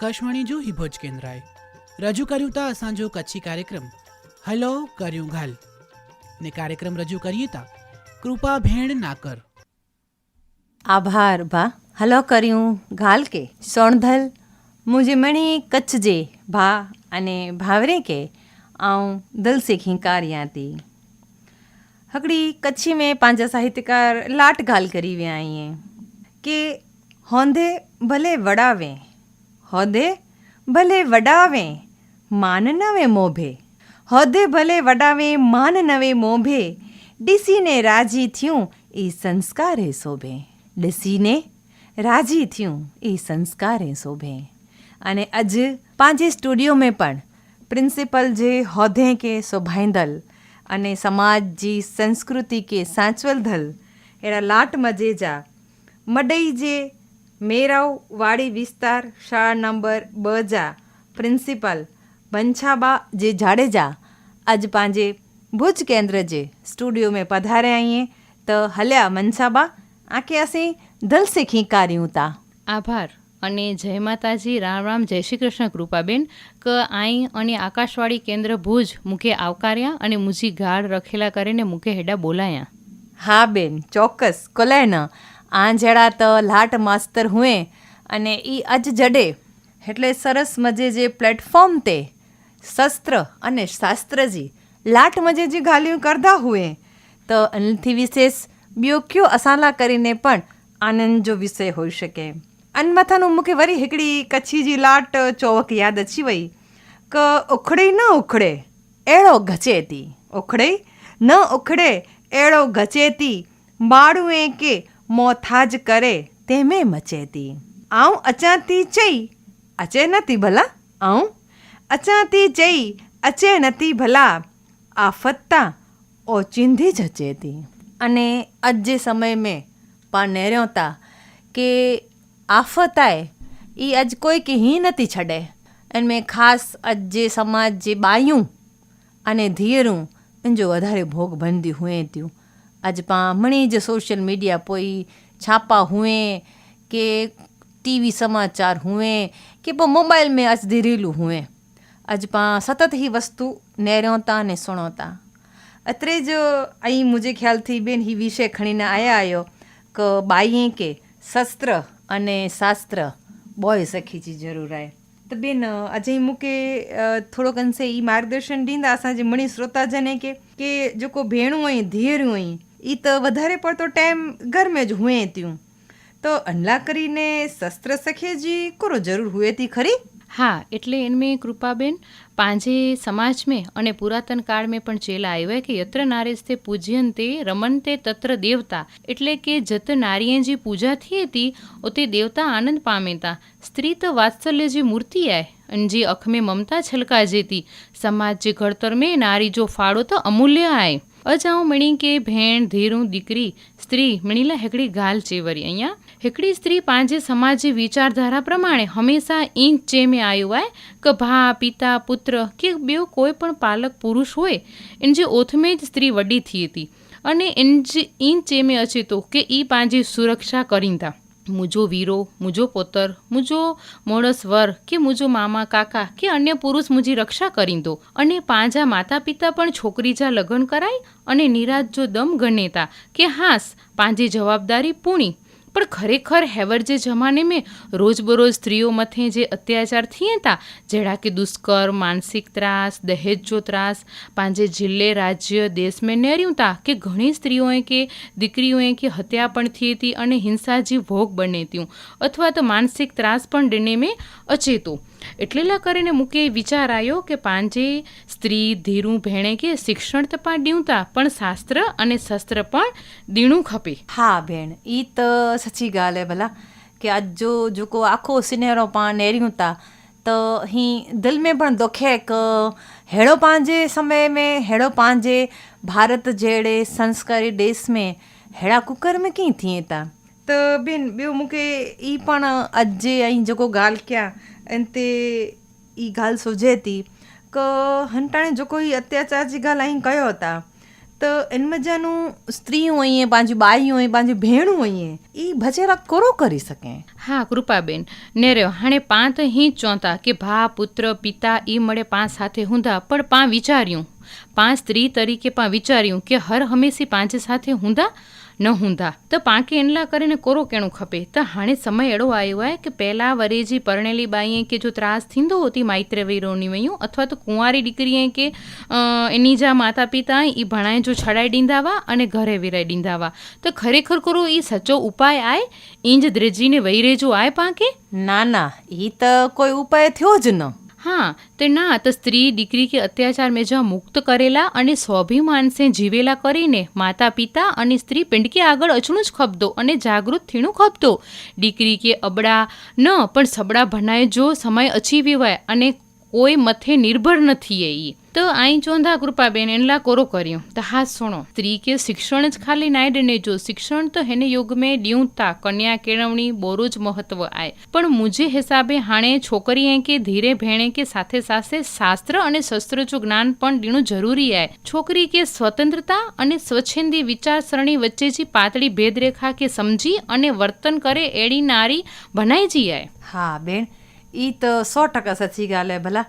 આકાશવાણી જૂહી ભુજ કેન્દ્રાએ રજૂ કર્યું તા અસાંજો કચ્છી કાર્યક્રમ. હલો, કર્યું ઘાલ. ને કાર્યક્રમ રજૂ કરીએ તા કૃપા ભેણ નાકર. આભાર, ભા. હલો, કર્યું ઘાલ કે? સોણધલ મુજે મણી કચ્છ જે, ભા અને ભાવરે કે, આઉं દિલ સે ખિંકારિયા તી. हकड़ी कच्छी में पंहिंजा साहित्यकार लाट ॻाल्हि करी विया आहीं की होंदे भले वड़ा वें હદે ભલે વડાવે, માન નવે મોભે. હદે ભલે વડાવે, માન નવે મોભે. ડીસીને રાજી થયું એ સંસ્કારે શોભે. ડીસીને રાજી થયું એ સંસ્કારે શોભે. અને અજ પાંજે સ્ટુડિયો મેં પણ પ્રિન્સિપલ જે હોદે કે શોભાઈંદલ અને સમાજ જે સંસ્કૃતિ કે સાંચવલધલ એરા લાટ મજેજા, મડઈ જે મેરાવવાડી વિસ્તાર શાળા નંબર બજા પ્રિન્સિપાલ બંછાબા જે જાડેજા. આજ પાંજે ભુજ કેન્દ્ર જે સ્ટુડિયો મેં પધારે આઈએ તો હલ્યા મનસાબા આંખે અસી દલ શીખી કાર્યું તા આભાર. અને જય માતાજી રામ રામ જય શ્રી કૃષ્ણ કૃપાબેન. કે આઈ અને આકાશવાણી કેન્દ્ર ભુજ મૂકે આવકાર્યા અને મુજી ગાઢ રખેલા કરીને મૂકે હેડા બોલાયા. હા બેન ચોક્કસ. કોલાય આંજળાત લાટ માસ્તર હુએ અને એ અજ જડે. એટલે સરસ મજે જે પ્લેટફોર્મ તે, શસ્ત્ર અને શાસ્ત્રજી, લાટ મજે જે ગાલ્યું કરતા હુએ. તો અનથી વિશેષ બ્યો કયો અસાલા કરીને પણ આનંદ જો વિષય હોઈ શકે. અન મથાનું મૂકે વરી હિકડી કચ્છી જી લાટ ચોવક યાદ અછી વઈ. ક ઉખડે ન ઉખડે, એળો ઘચેતી. ઉખડે ન ઉખડે, એળો ઘચેતી. માળું એ કે મોથાજ કરે, તેમે મચેતી. આઉં અચાતી ચઈ અચે નથી ભલા? આઉં? અચાતી ચઈ અચે નથી ભલા? આફત્તા ઓચિંધી જ અચેતી અને આજ જે સમય મેં પાનેર્યો હતા કે આફત આય એ આજ કોઈ કે હી નથી છડે. અને મેં ખાસ આજ જે સમાજ જે બાયું અને ધીરું એનો વધારે ભોગ બનતી હુએ ત્યું આજપાં હમણે જ સોશિयल મીડિયા પોઈ છાપા હુએ કે ટીવી સમાચાર હુए કે पोइ मोबाइल में अजदी रीलू हुए अजपां सतत ही वस्तु नेरियो था ने सुणो था अतिरे जो ऐं मुंहिंजे ख़्याल थी बेन ही विषय खणी न आया आहियो क बाईअ खे शस्त्र અને શાસ્ત્ર બોય સખી जी ज़रूरु आहे त बेन अजय मूंखे थोरो कंसे ई मार्गदर्शन ॾींदा असांजे मणी श्रोताजन खे की जेको भेणूं ऐं धीअरूं आहिनि એ તો વધારે પડતો ટાઈમ ગરમે જ હુએ ત્યું. તો અનલા કરીને શસ્ત્ર સખેજી કરો જરૂર હુએ તી ખરી? હા, એટલે એનમે કૃપાબેન, પાંજે સમાજ મેં અને પુરાતન કાળ મેં પણ ચેલા આવ્યા કે યત્ર નારેસ્તે પૂજ્યંતે રમનતે તત્ર દેવતા. એટલે કે જત નારીએ જે પૂજા થઈ હતી ઓ તે દેવતા આનંદ પામેતા. સ્ત્રી તો વાત્સલ્ય જે મૂર્તિ આય, અને જે અખમે મમતા છલકા જેતી સમાજ જે ઘડતર મેં નારી જો ફાળો તો અમૂલ્ય આય. અજાઉ મણી કે ભેણ, ધીરું, દીકરી, સ્ત્રી, મણીલા હેકડી ગાલ ચેવરી. અહીંયા હેકડી સ્ત્રી પાંજે સમાજે વિચારધારા પ્રમાણે હંમેશા ઇંચ ચેમે આયુવાય કે ભા, પિતા, પુત્ર કે બેઉ કોઈ પણ પાલક પુરુષ હોય એને જે ઓથમે જ સ્ત્રી વડી થઈ હતી અને એને જે ઇંચ ચેમે અચેતો કે એ પાંજે સુરક્ષા કરીંતા મુજો વીરો, મુજો પોતર, મુજો મોણસવર કે મુજો મામા કાકા કે અન્ય પુરુષ મુજી રક્ષા કરી દો. અને પાંજા માતા પિતા પણ છોકરી જા લગ્ન કરાય અને નિરાજ જો દમ ગણેતા કે હાસ, પાંજે જવાબદારી પૂણી. પણ ખરેખર હેવર જે જમાને મેં રોજબરોજ સ્ત્રીઓ મથે જે અત્યાચાર થઈએ હતા, જેડા કે દુષ્કર, માનસિક ત્રાસ દહેજો ત્રાસ, પાંજે જિલ્લે રાજ્ય દેશ મેં નેર્યું તા કે ઘણી સ્ત્રીઓએ કે દીકરીઓએ કે હત્યા પણ થઈ હતી અને હિંસાજી ભોગ બને ત્યું. અથવા તો માનસિક ત્રાસ પણ ડને મેં અચેતું. એટલેલા કરીને મૂકે વિચાર આવ્યો કે પાંજે સ્ત્રી ધીરું ભેણે કે શિક્ષણ તો પણ ડીવતા પણ શાસ્ત્ર અને શસ્ત્ર પણ દીણું ખપે હા भेण ई त सची ॻाल्हि आहे भला की अॼु जो जेको आखो सिनेरो पाण नेरियूं था त ही दिलि में पण दुखे क अहिड़ो पंहिंजे समय में अहिड़ो पंहिंजे भारत जहिड़े संस्कारी देश में अहिड़ा कुकर में कीअं थिए था त भेण ॿियो मूंखे ई पण अॼु जे ऐं जेको ॻाल्हि कयां ಎಂತೆ એ ગાલ સોજે હતી કે હંટાણે જો કોઈ અત્યાચારજી ગાલ અહીં કયો હતા, તો એનમાં જાનું સ્ત્રી હોઈએ પાંજી બાઈ હોય પાંજી ભેણું હોઈએ એ ભજેરા કોરો કરી શકે? હા, કૃપાબેન ને રહ્યો હાણે પાં તો હિં ચોંતા કે ભા, પુત્ર, પિતા એ મળે પાં સાથે હુંધા, પણ પાં વિચાર્યું. પાં સ્ત્રી તરીકે પાં વિચાર્યું કે હર હંમેશી પાંજે સાથે હુંધા? ન હુંધા. તો પાંકી એનલા કરીને કોરો કેણું ખપે. તો હાણે સમય એડો આવ્યો હોય કે પહેલાં વરેજી પરણેલી બાઈએ કે જો ત્રાસ થીંદો હોતી માઇત્રે વીરોની વયું અથવા તો કુંવારી દીકરીએ કે એની જા માતા પિતા એ ભણાએ જો છડાઈ ડીંધાવા અને ઘરે વિરાઈ ડીંધાવા. તો ખરેખર કરો એ સચો ઉપાય આય? ઇંજ દ્રજીને વૈરેજો આય પાંકે ના ના. એ તો કોઈ ઉપાય થયો જ ન. હા, તે ના, તો સ્ત્રી દીકરી કે અત્યાચાર મેં મુક્ત કરેલા અને સ્વાભિમાન સે જીવેલા કરીને માતા પિતા અને સ્ત્રી પિંડકી આગળ અચણું જ ખપતો અને જાગૃત થીણું ખપતો. દીકરી કે અબડા ન, પણ સબડા ભણાય જો સમય અચી વિવાય અને કોઈ મથે નિર્ભર નથી એ ઈ. તો અહીં ચોંધા કૃપાબેન એનલા કોરો કર્યું. તો હા, સુણો. સ્ત્રી કે શિક્ષણ જ ખાલી નાય ડને જો શિક્ષણ તો હેને યુગ મેં ડ્યુંતા, કન્યા કેળવણી, બોરો જ મહત્વ આય. પણ મુજે હિસાબે હાણે છોકરીએ કે ધીરે ભેણે કે સાથે સાથે શાસ્ત્ર અને શસ્ત્ર જો જ્ઞાન પણ ડીણું જરૂરી આય. છોકરી કે સ્વતંત્રતા અને સ્વચ્છંદી વિચારસરણી વચ્ચે જે પાતળી ભેદરેખા કે સમજી અને વર્તન કરે એડી નારી બનાઈ જઈ આય. હા, બેન. એ त सौ टका सची ॻाल्हि आहे भला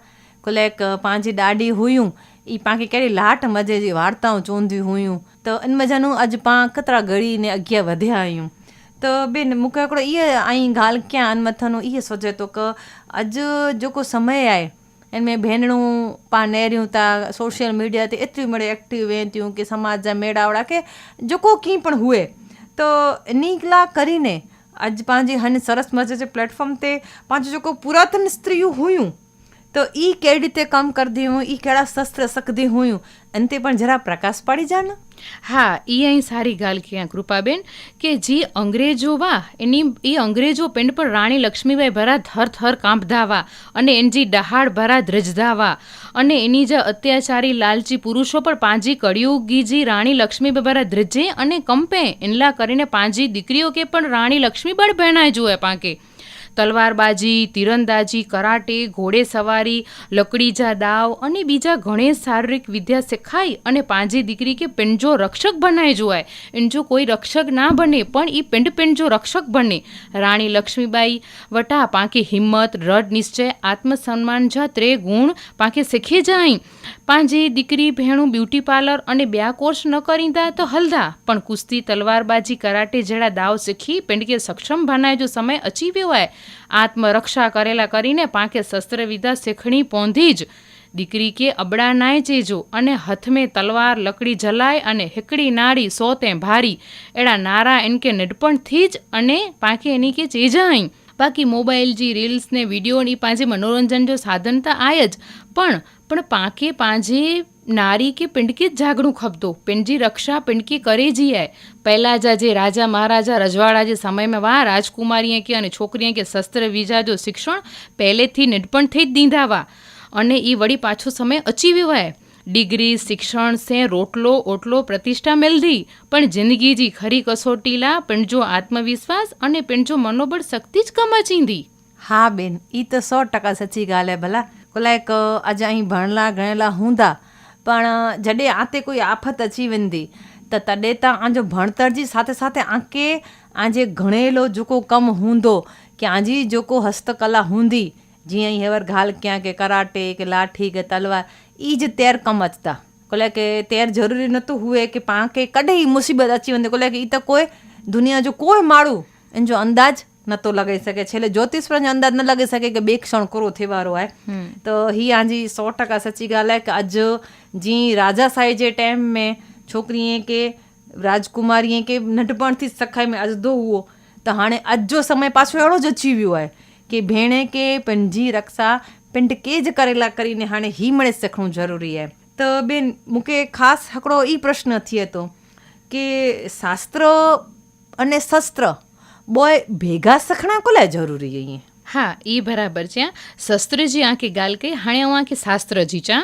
कुलैक पंहिंजी ॾाॾी हुयूं ई पाण खे कहिड़ी लाट मज़े जी वार्ताऊं चवंदियूं हुयूं त इन मज़ानू अॼु पाण केतिरा घड़ी ने अॻियां वधिया आहियूं त ॿिनि मूंखे हिकिड़ो इहा आई ॻाल्हि कयां आन मथां इहो सोचे थो की अॼु जेको समय आहे हिन में भेनरूं पाण नेरियूं था सोशल मीडिया ते एतिरियूं मिड़े एक्टिव वेनि थियूं की समाज जा मेड़ा वड़ा खे जेको कीअं पिणु हुए त इन लाइ करीने આજ પાંજે હન સરસ મજે જે પ્લેટફોર્મ તે પાંચ જોકો પુરાતન સ્ત્રીયું હુયું. તો એ કેવી રીતે કામ કરતી હું? એ કેળા શસ્ત્ર શકતી હું તે પણ જરા પ્રકાશ પાડી જાને હા એ અહીં સારી ગાલ ક્યાં કૃપાબેન, કે જે અંગ્રેજો વા, એની એ અંગ્રેજો પિંડ પર રાણી લક્ષ્મીબાઈ ભરા થર થર કાંપધાવા, અને એનજી ડહાડ ભરા ધ્રજધાવા, અને એની જે અત્યાચારી લાલચી પુરુષો પણ પાંજી કળિયુગીજી રાણી લક્ષ્મીબાઈ ભરા ધ્રજે અને કંપે એનલા કરીને પાંજી દીકરીઓ કે પણ રાણી લક્ષ્મીબાઈ બળ ભેણાય જુએ પાંકે. તલવારબાજી, તીરંદાજી, કરાટે ઘોડે સવારી લકડીજા દાવ અને બીજા ઘણે શારીરિક વિદ્યા શીખાય અને પાંજી દીકરી કે પિંજો રક્ષક બનાય જોવાય. એન જો કોઈ રક્ષક ના બને, પણ એ પિંડ પિંડ જો રક્ષક બને. રાણી લક્ષ્મીબાઈ વટા પાંકે હિંમત રડ નિશ્ચય, આત્મસન્માન જા ત્રે ગુણ પાંકે શીખી જાય. પાંજે દીકરી, ભેણું, બ્યુટી પાર્લર અને બ્યા કોર્સ ન કરીંદા તો હલદા. પણ કુસ્તી, તલવારબાજી, કરાટે જેડા દાવ શીખી પિંડકે સક્ષમ બનાય જો સમય અચી હોય. આત્મરક્ષા કરેલા કરીને પાંખે શસ્ત્રવિદ્યા શેખણી પોંધી જ દીકરી કે અબડા નાય જેજો અને હથમે તલવાર, લકડી જલાય અને હેકડી નારી સોતે ભારી. એડા નારા એનકે નિડપણથી જ અને પાંખે એની કે ચેજાઈ બાકી મોબાઈલ જે રીલ્સ ને વીડિયો ની પાંજે મનોરંજન જો સાધન તો આય જ. પણ પણ પાંખે પાંજે નારી કે પિંડકી જ જાગણું ખપતો. પિંડજી રક્ષા પિંડકી કરે જી પહેલાં જા જે રાજા મહારાજા રજવાડા જે સમયમાં વા, રાજકુમારીએ કે અને છોકરીએ કે શસ્ત્ર વિજા જો શિક્ષણ પહેલેથી નિડપણથી જ દીધા વા. અને એ વળી પાછો સમય અચીવ્યો વિવાય ડિગ્રી, શિક્ષણ, સે, રોટલો, ઓટલો, પ્રતિષ્ઠા મેલધી પણ જિંદગી જી ખરી કસોટીલા પણ જો આત્મવિશ્વાસ અને પણ જો મનોબળ શક્તિ જ કમ અચીંદી હા, બેન, ઈ તો સો ટકા સચી ॻाल्हि आहे ભલા. લાइक આજે અહીં ભણલા, ગણેલા हूंदा પણ जॾहिं आते કોઈ આફત અચી वेंदी त तॾहिं त आंजो भणतर जी સાથે સાથે आंखे आंजे घणेलो जेको कमु हूंदो की आंजी जेको हस्तकला हूंदी जीअं ई हेवर ॻाल्हि कयां की कराटे की लाठी की तलवार એ જ તેર કમચતા કોલે કે તેર જરૂરી નહોતું હુએ કે પાંખે કડે એ મુસીબત અચી વંદે. કોલે કે એ તો કોઈ દુનિયા જો કોઈ માળું એનો જો અંદાજ નહોતો લગાઈ શકે. છેલ્લે જ્યોતિષ પણ અંદાજ ન લગાઈ શકે કે બે ક્ષણ કરો થેવારો આય. તો ही આજી સો ટકા સચી ગાલ કે અજ જી રાજા સાહેબ જે ટાઈમ મેં છોકરીએ કે રાજકુમારીએ કે નઢપણથી સખાઈ મેં અજદો હુઓ. તો હાણે અજ જો સમય પાછો એડો જ અચી વિયો આય. કે ભેણે કે પંજી રક્ષા પિંડ કે જ કરેલા કરીને હાણે હી મળે શીખવું જરૂરી હે તો બેન, મૂકે ખાસ હકડો એ પ્રશ્ન થયો હતો કે શાસ્ત્ર અને શસ્ત્ર બોય ભેગા સખણા કોલા જરૂરી અહીંયા? હા એ બરાબર છે શસ્ત્રજી આંકે ગાલ કઈ હાणे આંકે શાસ્ત્રજી ચા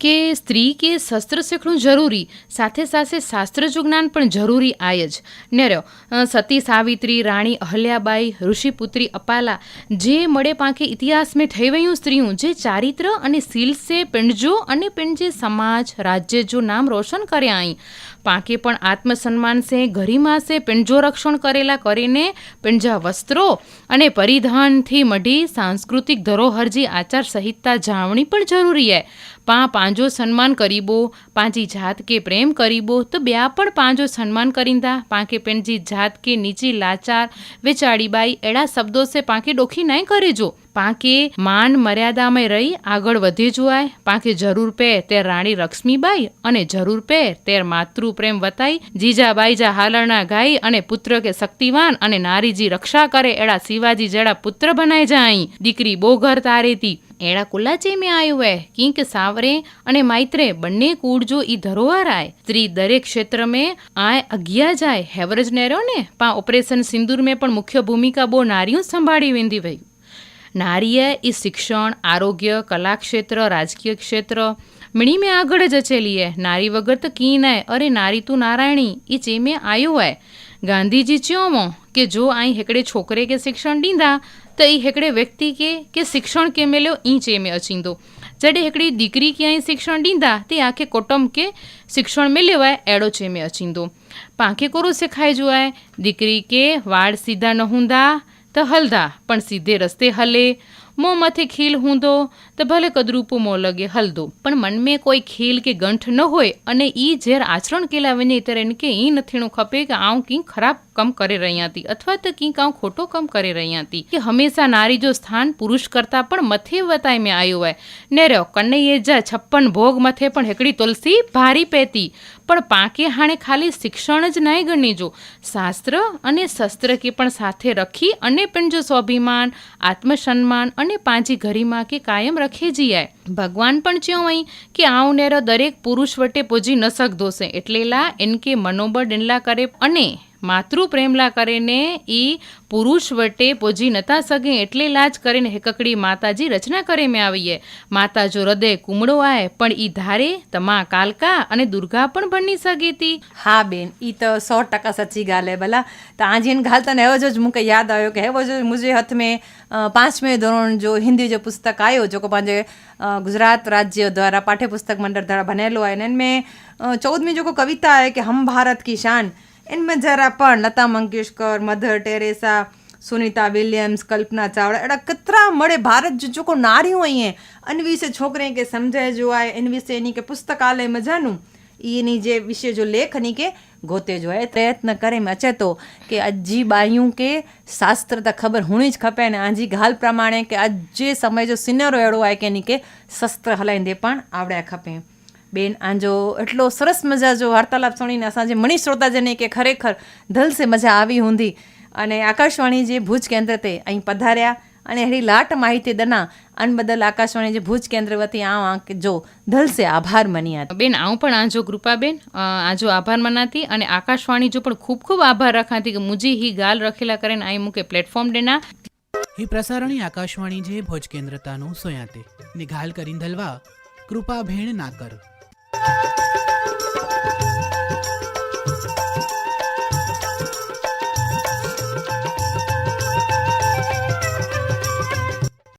કે સ્ત્રી કે શસ્ત્ર શીખવું જરૂરી, સાથે સાથે શાસ્ત્ર જો જ્ઞાન પણ જરૂરી આય જ. ને રહ્યો સતી, સાવિત્રી, રાણી, અહલ્યાબાઈ, ઋષિપુત્રી, અપાલા, જે મળે પાંખે ઇતિહાસ મેં થઈ વયું સ્ત્રીઓ જે ચારિત્ર અને શીલ સે પિંડજો અને પિંડજે સમાજ રાજ્ય જો નામ રોશન કર્યા અહીં પાંકે પણ આત્મસન્માન સે, ગરિમા સે પિંજો રક્ષણ કરેલા કરીને પિંજા વસ્ત્રો અને પરિધાનથી મઢી, સાંસ્કૃતિક ધરોહરજી આચાર સંહિતા જાણવી પણ જરૂરી હે. પા પાંજો સન્માન કરીબો, પાંજી જાત કે પ્રેમ કરીબો, તો બ્યા પણ પાંજો સન્માન કરીંદા. પાંકે પેણજી જાત કે નીચી લાચાર વેચાડીબાઈ એડા શબ્દો સે પાંકે ડોખી નહીં કરેજો. પાંકે માન મર્યાદામાં રહી આગળ વધી જોવાય. પાંકે જરૂર પે તે રાણી લક્ષ્મીબાઈ અને જરૂર પે તે માતૃ પ્રેમ વતાઈ. જીજાબાઈ જા હાલરણા ગાઈ અને પુત્ર કે શક્તિવાન અને નારીજી રક્ષા કરે એડા શિવાજી જેડા પુત્ર બનાય જાય. દીકરી બોઘર તારેતી એડા કુલાચે મેં આવ્યું હે? કિંક સાવરે અને માઇત્રે બંને કૂડજો ઈ ધરોહર આય. સ્ત્રી દરેક ક્ષેત્ર મેં આય અગિયા જાય. હેવરજ નેરો ને પા ઓપરેશન સિંદૂર મેં પણ મુખ્ય ભૂમિકા બહુ નારીઓ સંભાળી વેંદી વઈ. નારીએ એ શિક્ષણ, આરોગ્ય કલા ક્ષેત્ર રાજકીય ક્ષેત્ર મિણી મેં આગળ જ અચેલીએ નારી વગર તો કી નાય. અરે નારી તું નારાયણી એ ચેમે આયો હોય ગાંધીજી ચ્યોમો કે જો અહીં હેકડે છોકરે કે શિક્ષણ દીધા, તો એ હેકડે વ્યક્તિ કે કે શિક્ષણ કે મેલ્યો ઈ ચેમે અચિંદો જડે હેકડી દીકરી કે અહીં શિક્ષણ દીધા, તે આખે કોટમ કે શિક્ષણ મેં લેવાય એડો ચેમે અચિંદો પાંખે કોરો શેખાય જોવાય દીકરી કે વાળ સીધા ન હુંદા ತ ಹಲ್ದಾ ಪಣ ಸೀಧೆ ರಸ್ತೆ ಹಲೆ મો માથે ખીલ હૂંધો તો ભલે કદરૂપું મો લગે હલદો. પણ મનમાં કોઈ ખીલ કે ગંઠ ન હોય અને એ ઝેર આચરણ કેલાવે ને ત્યારે એને કે એ નથીણું ખપે કે આવું કંઈક ખરાબ કમ કરી રહ્યા હતી અથવા તો કંઈક આવું ખોટો કમ કરી રહ્યા હતી કે હંમેશા નારી જો સ્થાન પુરુષ કરતાં પણ મથે વતાય મેં આવ્યું હોય. ને રહ્યો, કન્નૈયે જા છપ્પન ભોગ મથે પણ હેકડી તુલસી ભારી પહેતી પણ પાકે હાણે ખાલી શિક્ષણ જ નહીં ગણીજો શાસ્ત્ર અને શસ્ત્ર કે પણ સાથે રખી અને પણ જો સ્વાભિમાન, આત્મસન્માન અને પાંચી ગરિમા કે કાયમ રખે જીયાય. ભગવાન પણ ચ્યો અહીં કે આવ નેરો દરેક પુરુષ વટે પોજી ન શકદો છે એન કે મનોબળ ડેનલા કરે અને માતૃ પ્રેમલા કરીને ઈ પુરુષ વટે પોજી નતા સગે એટલે લાજ કરીને હેકકડી માતાજી રચના કરે મેં આવીએ. માતા જો હૃદય કુમળો આય, પણ ઈ ધારે તમા કાલકા અને દુર્ગા પણ બની સગીતી હા બેન, ઈ તો સો ટકા સચી ગાલે ભલા. તો આજીને ઘાલતા ને એવો જ મૂકે યાદ આવ્યો કે એવો જ મુજે હથ મેં પાંચમે ધોરણ જો હિન્દી જો પુસ્તક આવ્યો જો કે પાંજે ગુજરાત રાજ્ય દ્વારા પાઠ્યપુસ્તક મંડળ દ્વારા ભણેલું હોય ને મેં ચૌદમી જો કવિતા હે કે હમ ભારત કી શાન એનમાં જરા પણ Lata Mangeshkar, Mother Teresa, Sunita Williams, Kalpana Chavda, એડા કતરા મળે ભારત જો ચોખ્ખો નાર્યું અહીંયા એની વિશે છોકરીએ કે સમજાય જોવાય એની વિશે એની કે પુસ્તકાલય મજાનું. એની જે વિશે જો લેખ એની કે ગોતે જોવાય પ્રયત્ન કરે એમ અચે તો કે અજી બાયું કે શાસ્ત્ર તો ખબર હુણી જ ખપે ને આજી ગાલ પ્રમાણે કે આજે સમય જો સિનેરો એડો આય કે એની કે શસ્ત્ર હલાઈને દે પણ આવડ્યા ખપે. બેન આંજો એટલો સરસ મજા જો વાર્તાલાપ સુણીને સાંજે મનીષ શ્રોતાજને કે ખરેખર ધલસે મજા આવી ઊંધી. અને આકાશવાણી જે ભુજ કેન્દ્ર તે અહીં પધાર્યા અને એની લાટ માહિતી દના અનબદલ આકાશવાણી જે ભુજ કેન્દ્ર વતી આ આંક જો ધલસે આભાર મન્યા. બેન આવું પણ આજો કૃપાબેન આજો આભાર મનાતી અને આકાશવાણી જો પણ ખૂબ ખૂબ આભાર રખાતી કે મુજી હી ગાલ રખેલા કરીને અહીં મુકે પ્લેટફોર્મ દેના હી પ્રસારણી આકાશવાણી જે ભુજ કેન્દ્રતાનું સોયાતે. નિઘાલ કરીન ધલવા કૃપા ભેણ ના કર. you